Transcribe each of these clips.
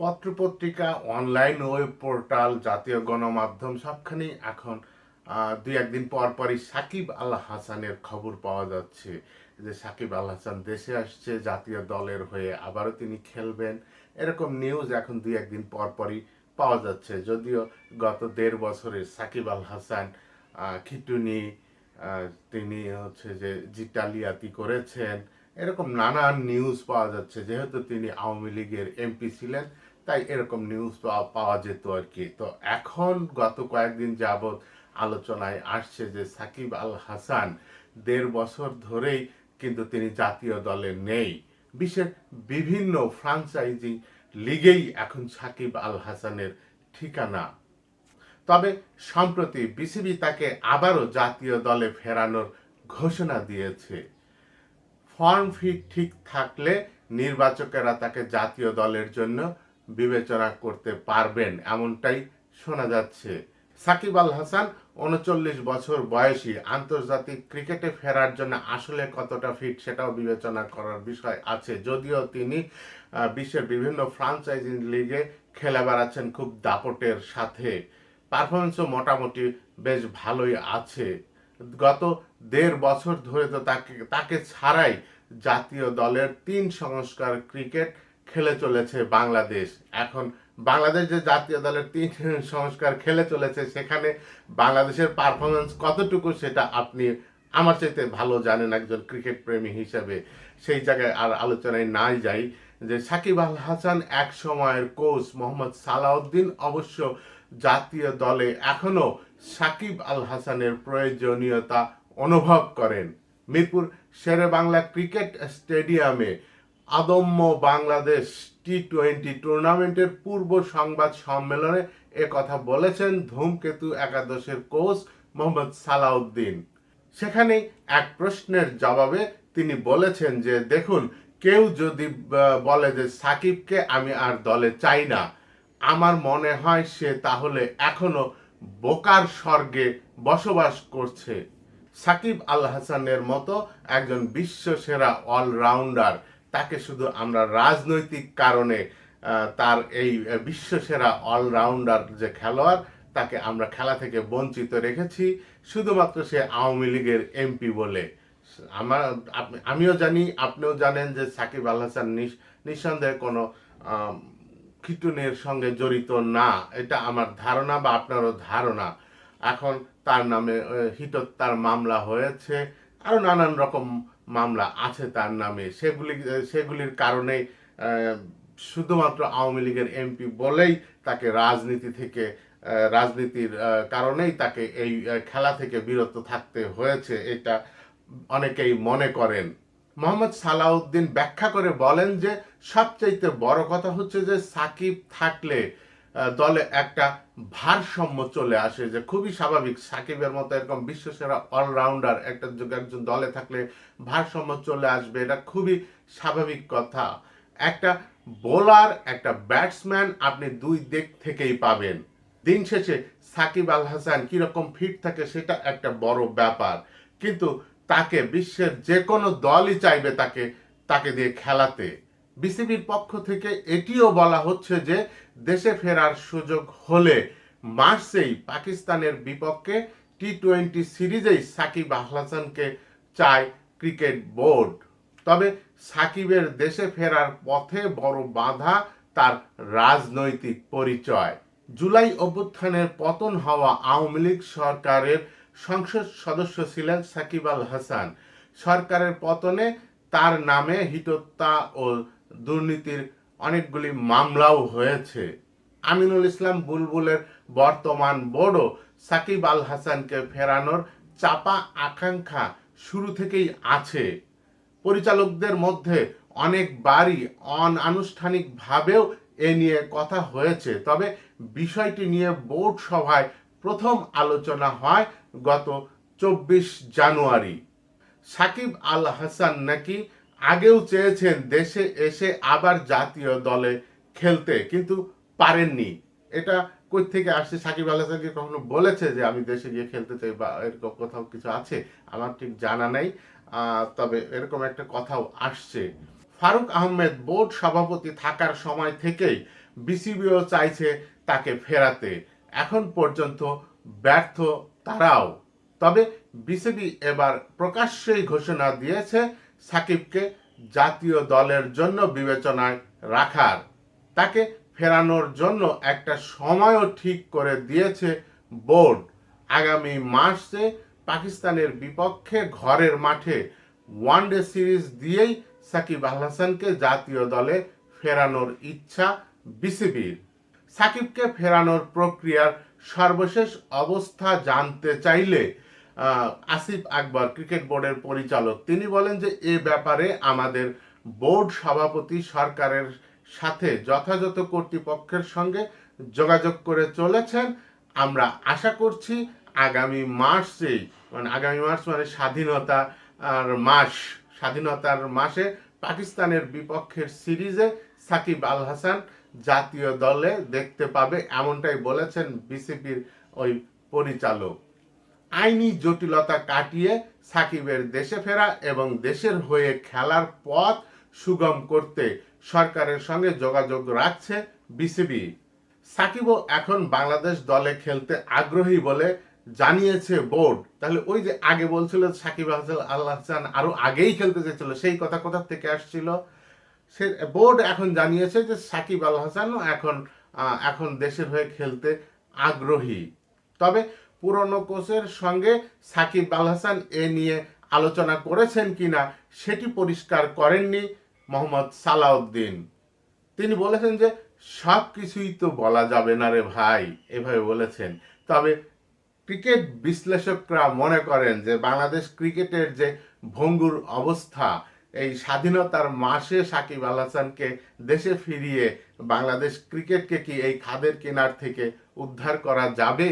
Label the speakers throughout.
Speaker 1: পত্রপত্রিকা online web portal জাতীয় গণমাধ্যম সবখানেই এখন দুই একদিন পর পরই সাকিব আল হাসানের খবর পাওয়া যাচ্ছে। যে সাকিব আল হাসান দেশে আসছে, জাতীয় দলের হয়ে আবারও তিনি খেলবেন। এরকম নিউজ এখন দুই একদিন পর পরই পাওয়া যাচ্ছে। যদিও গত দেড় বছরে সাকিব আল হাসান খিটুনি তিনি হচ্ছে যে জিটালিয়াতি করেছেন। এরকম নানান নিউজ পাওয়া যাচ্ছে। যেহেতু তিনি আওয়ামী লীগের এমপি ছিলেন তাই এরকম নিউজ পাওয়া- যেত আর কি। তো এখন গত কয়েকদিন যাবৎ আলোচনায় আসছে যে সাকিব আল হাসান দেড় বছর ধরেই কিন্তু তিনি জাতীয় দলে নেই। বিশ্বের বিভিন্ন ফ্রাঞ্চাইজি লিগেই এখন সাকিব আল হাসানের ঠিকানা। তবে সম্প্রতি বিসিবি তাকে আবারও জাতীয় দলে ফেরানোর ঘোষণা দিয়েছে। ফর্ম ফিট ঠিক থাকলে নির্বাচকেরা তাকে জাতীয় দলের জন্য বিবেচনা করতে পারবেন, এমনটাই শোনা যাচ্ছে। সাকিব আল হাসান উনচল্লিশ বছর বয়সী, আন্তর্জাতিক ক্রিকেটে ফেরার জন্য আসলে কতটা ফিট সেটাও বিবেচনা করার বিষয় আছে। যদিও তিনি বিশ্বের বিভিন্ন ফ্রাঞ্চাইজি লিগে খেলে বেড়াচ্ছেন খুব দাপটের সাথে। পারফরমেন্সও মোটামুটি বেশ ভালোই আছে। গত দেড় বছর ধরে তো তাকে তাকে ছাড়াই জাতীয় দলের তিন সংস্কার ক্রিকেট খেলে চলেছে বাংলাদেশ। এখন বাংলাদেশ যে জাতীয় দলের তিন সংস্কার খেলে চলেছে, সেখানে বাংলাদেশের পারফরমেন্স কতটুকু সেটা আপনি আমার চাইতে ভালো জানেন একজন ক্রিকেট প্রেমী হিসেবে। সেই জায়গায় আর আলোচনায় নাই যাই। যে সাকিব আল হাসান এক সময়ের কোচ মোহাম্মদ সালাউদ্দিন অবশ্য জাতীয় দলে এখনও সাকিব আল হাসানের প্রয়োজনীয়তা অনুভব করেন। মিরপুর শেরে বাংলা ক্রিকেট স্টেডিয়ামে আদম্য বাংলাদেশ টি টোয়েন্টি টুর্নামেন্টের পূর্ব সংবাদ সম্মেলনে কথা বলেছেন ধূমকেতু একাদশের কোচ মোহাম্মদ সালাউদ্দিন। সেখানে এক প্রশ্নের জবাবে তিনি বলেছেন যে, দেখুন, কেউ যদি বলে যে সাকিবকে আমি আর দলে চাই না, আমার মনে হয় সে তাহলে এখনও বোকার স্বর্গে বসবাস করছে। সাকিব আল হাসানের মতো একজন বিশ্বসেরা অলরাউন্ডার তাকে শুধু আমরা রাজনৈতিক কারণে তার এই বিশ্বসেরা অলরাউন্ডার যে খেলোয়াড়, তাকে আমরা খেলা থেকে বঞ্চিত রেখেছি। শুধুমাত্র সে আওয়ামী লীগের এমপি বলে। আমার আমিও জানি, আপনিও জানেন যে সাকিব আল হাসান নিঃসন্দেহে কোনো খিটুনের সঙ্গে জড়িত না। এটা আমার ধারণা বা আপনারও ধারণা। এখন তার নামে হিটত্যার মামলা হয়েছে। আরও নানান রকম মামলা আছে তার নামে, সেগুলি, সেগুলির কারণে শুধুমাত্র আওয়ামী লীগের এমপি বলেই তাকে রাজনীতি থেকে রাজনীতির কারণেই তাকে এই খেলা থেকে বিরত থাকতে হয়েছে, এটা অনেকেই মনে করেন। মোহাম্মদ সালাউদ্দিন ব্যাখ্যা করে বলেন যে, সবচাইতে বড় কথা হচ্ছে যে, সাকিব থাকলে দলে একটা ভারসাম্য চলে আসে যে খুবই স্বাভাবিক। সাকিবের মতো এরকম বিশ্বসেরা অলরাউন্ডার একটা একজন দলে থাকলে ভারসাম্য চলে আসবে, এটা খুবই স্বাভাবিক কথা। একটা বোলার, একটা ব্যাটসম্যান আপনি দুই দিক থেকেই পাবেন। দিন শেষে সাকিব আল হাসান কীরকম ফিট থাকে সেটা একটা বড় ব্যাপার। কিন্তু তাকে বিশ্বের যে কোনো দলই চাইবে তাকে তাকে দিয়ে খেলাতে। বিসিবির পক্ষ থেকে এটিও বলা হচ্ছে যে দেশে ফেরার সুযোগ হলে মার্চেই পাকিস্তানের বিপক্ষে টি টোয়েন্টি সিরিজেই সাকিব আল হাসানকে চায় ক্রিকেট বোর্ড। তবে সাকিবের দেশে ফেরার পথে বড় বাধা তার রাজনৈতিক পরিচয়। জুলাই অভ্যুত্থানের পতন হওয়া আওয়ামী লীগ সরকারের সংসদ সদস্য ছিলেন সাকিব আল হাসান। সরকারের পতনে তার নামে হিটত্যা ও দুর্নীতির অনেকগুলি মামলাও হয়েছে। আমিনুল ইসলাম বুলবুলের বর্তমান বোর্ডও সাকিব আল হাসানকে ফেরানোর চাপা আকাঙ্ক্ষা শুরু থেকেই আছে। পরিচালকদের মধ্যে অনেকবারই অনানুষ্ঠানিকভাবেও এ নিয়ে কথা হয়েছে, তবে বিষয়টি নিয়ে বোর্ড সভায় প্রথম আলোচনা হয় গত চব্বিশ জানুয়ারি। সাকিব আল হাসান নাকি আগেও চেয়েছেন দেশে এসে আবার জাতীয় দলে খেলতে, কিন্তু পারেননি। এটা কই থেকে আসছে? সাকিব আল হাসান কি কখনো বলেছে যে আমি দেশে গিয়ে খেলতে চাই বা এরকম কোথাও কিছু আছে? আমার ঠিক জানা নেই। তবে এরকম একটা কথাও আসছে। ফারুক আহমেদ বোর্ড সভাপতি থাকার সময় থেকেই বিসিবিও চাইছে তাকে ফেরাতে। এখন পর্যন্ত ব্যর্থ তারাও। তবে বিসিবি এবার প্রকাশ্যেই ঘোষণা দিয়েছে সাকিবকে জাতীয় দলের জন্য বিবেচনায় রাখার, তাকে ফেরানোর জন্য একটা সময়ও ঠিক করে দিয়েছে বোর্ড। আগামী মার্চে পাকিস্তানের বিপক্ষে ঘরের মাঠে ওয়ানডে সিরিজ দিয়েই সাকিব আল হাসানকে জাতীয় দলে ফেরানোর ইচ্ছা বিসিবির। সাকিবকে ফেরানোর প্রক্রিয়ার সর্বশেষ অবস্থা জানতে চাইলে আসিফ আকবর, ক্রিকেট বোর্ডের পরিচালক। তিনি বলেন যে, এ ব্যাপারে আমাদের বোর্ড সভাপতি সরকারের সাথে যথাযথ কর্তৃপক্ষের সঙ্গে যোগাযোগ করে চলেছেন। আমরা আশা করছি আগামী মার্চেই মানে আগামী মার্চ মানে স্বাধীনতা আর মাস, স্বাধীনতার মাসে পাকিস্তানের বিপক্ষের সিরিজে সাকিব আল হাসান জাতীয় দলে দেখতে পাবে, এমনটাই বলেছেন বিসিপির ওই পরিচালক। আইনি জটিলতা কাটিয়ে সাকিবের দেশে ফেরা এবং দেশের হয়ে খেলার পথ সুগম করতে সরকারের সঙ্গে যোগাযোগ রাখছে বিসিবি। সাকিবও এখন বাংলাদেশ দলে খেলতে আগ্রহী বলে জানিয়েছে বোর্ড। তাহলে ওই যে আগে বলছিল সাকিব হাসান আল হাসান আরও আগেই খেলতে চেয়েছিল, সেই কথা কোথা থেকে আসছিল? সে বোর্ড এখন জানিয়েছে যে সাকিব আল হাসানও এখন এখন দেশের হয়ে খেলতে আগ্রহী। তবে পুরনো কোচের সঙ্গে সাকিব আল হাসান এ নিয়ে আলোচনা করেছেন কিনা সেটি পরিষ্কার করেননি মোহাম্মদ সালাউদ্দিন। তিনি বলেছেন যে, সব কিছুই তো বলা যাবে না রে ভাই, এভাবে বলেছেন। তবে ক্রিকেট বিশ্লেষকরা মনে করেন যে, বাংলাদেশ ক্রিকেটের যে ভঙ্গুর অবস্থা, এই স্বাধীনতার মাসে সাকিব আল হাসানকে দেশে ফিরিয়ে বাংলাদেশ ক্রিকেটকে কি এই খাদের কেনার থেকে উদ্ধার করা যাবে?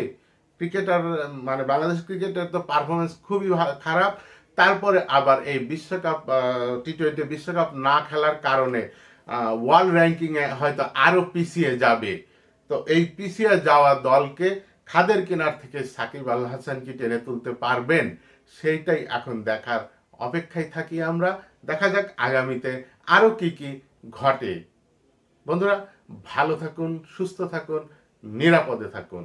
Speaker 1: ক্রিকেটার মানে বাংলাদেশ ক্রিকেটের তো পারফরমেন্স খুবই খারাপ। তারপরে আবার এই বিশ্বকাপ টি টোয়েন্টি বিশ্বকাপ না খেলার কারণে ওয়ার্ল্ড র্যাঙ্কিংয়ে হয়তো আরও পিছিয়ে যাবে। তো এই পিছিয়ে যাওয়া দলকে খাদের কিনার থেকে সাকিব আল হাসান কি টেনে তুলতে পারবেন? সেইটাই এখন দেখার অপেক্ষায় থাকি আমরা। দেখা যাক আগামীতে আরও কি কি ঘটে। বন্ধুরা, ভালো থাকুন, সুস্থ থাকুন, নিরাপদে থাকুন।